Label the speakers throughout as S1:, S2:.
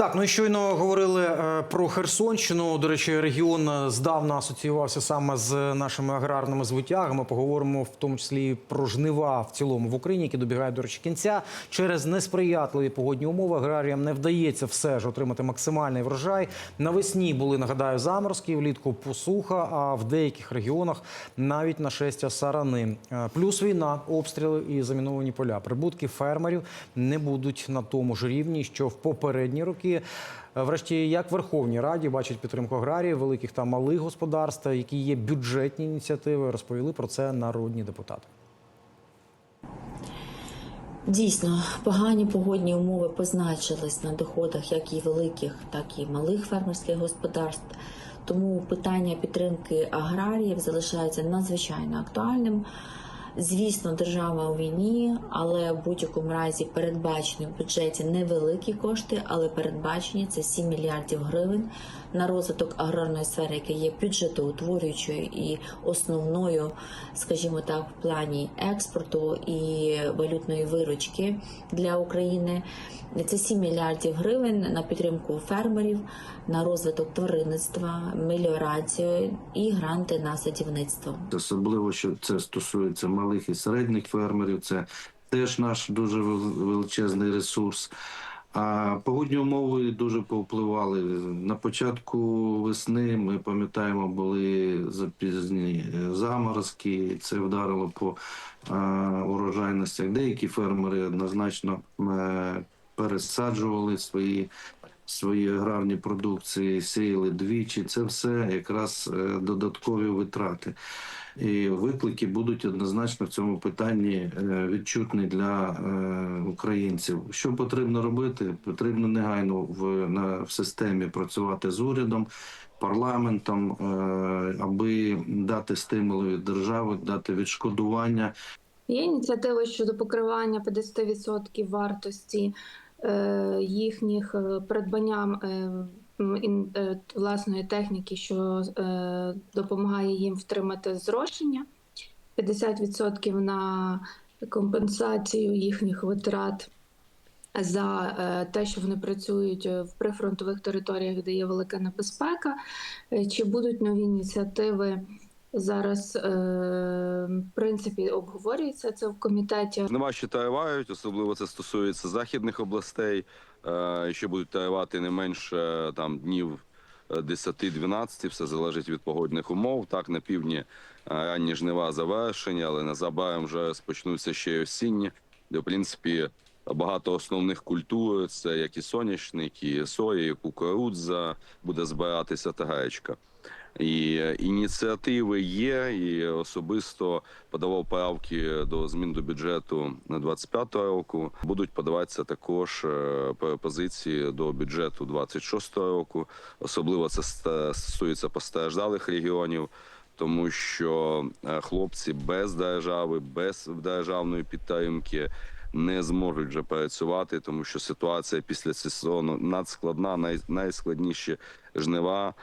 S1: Так, ну і щойно говорили е, про Херсонщину. До речі, регіон е, здавна асоціювався саме з нашими аграрними звитягами. Поговоримо в тому числі про жнива в цілому в Україні, які добігають до речі кінця. Через несприятливі погодні умови аграріям не вдається все ж отримати максимальний врожай. Навесні були нагадаю заморозки, влітку посуха. А в деяких регіонах навіть нашестя сарани. Е, Плюс війна, обстріли і заміновані поля. Прибутки фермерів не будуть на тому ж рівні, що в попередні роки. Е, Врешті, як Верховній Раді бачать підтримку аграріїв, великих та малих господарств, які є бюджетні ініціативи, розповіли про це народні депутати.
S2: Дійсно, погані погодні умови позначились на доходах як і великих, так і малих фермерських господарств. Тому питання підтримки аграріїв залишається надзвичайно актуальним. Звісно, держава у війні, але в будь-якому разі передбачені в бюджеті невеликі кошти, але передбачені це 7 мільярдів гривень на розвиток аграрної сфери, яка є бюджетоутворюючою і основною, скажімо так, в плані експорту і валютної виручки для України. Це 7 мільярдів гривень на підтримку фермерів, на розвиток тваринництва, меліорацію і гранти на садівництво.
S3: Особливо, що це стосується малих і середніх фермерів, це теж наш дуже величезний ресурс. А погодні умови дуже повпливали. На початку весни ми пам'ятаємо, були запізні е, заморозки. Це вдарило по е, урожайностях. Деякі фермери однозначно е, пересаджували свої свої аграрні продукції, сіяли двічі. Це все якраз е, додаткові витрати. І виклики будуть однозначно в цьому питанні е, відчутні для е, українців. Що потрібно робити? Потрібно негайно в, на, в системі працювати з урядом, парламентом, аби дати стимули від держави, дати відшкодування
S4: Є ініціативи щодо покривання 50% вартості їхніх е, придбанням е, е, власної техніки, що е, допомагає їм втримати зрошення, 50% на компенсацію їхніх витрат за е, те, що вони працюють е, в прифронтових територіях, де є велика небезпека. Е, Чи будуть нові ініціативи? Зараз е, в принципі обговорюється це в комітеті.
S5: Жнива ще тривають, особливо це стосується західних областей, е, що будуть тривати не менше там днів е, 10-12, все залежить від погодних умов. Так, на півдні е, ранні жнива завершені, але незабаром вже розпочнуться ще й осінні, де в принципі багато основних культур це як і соняшник, і соя, і кукурудза, буде збиратися та гречка. І е, ініціативи є, і особисто подавав правки до змін до бюджету на 25 року. Будуть подаватися також е, пропозиції до бюджету 26 року. Особливо це стосується постраждалих регіонів, тому що е, хлопці без держави, без державної підтримки. Не зможуть вже працювати, тому що ситуація після сезону надскладна, най, найскладніші жнива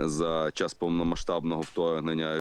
S5: за час повномасштабного вторгнення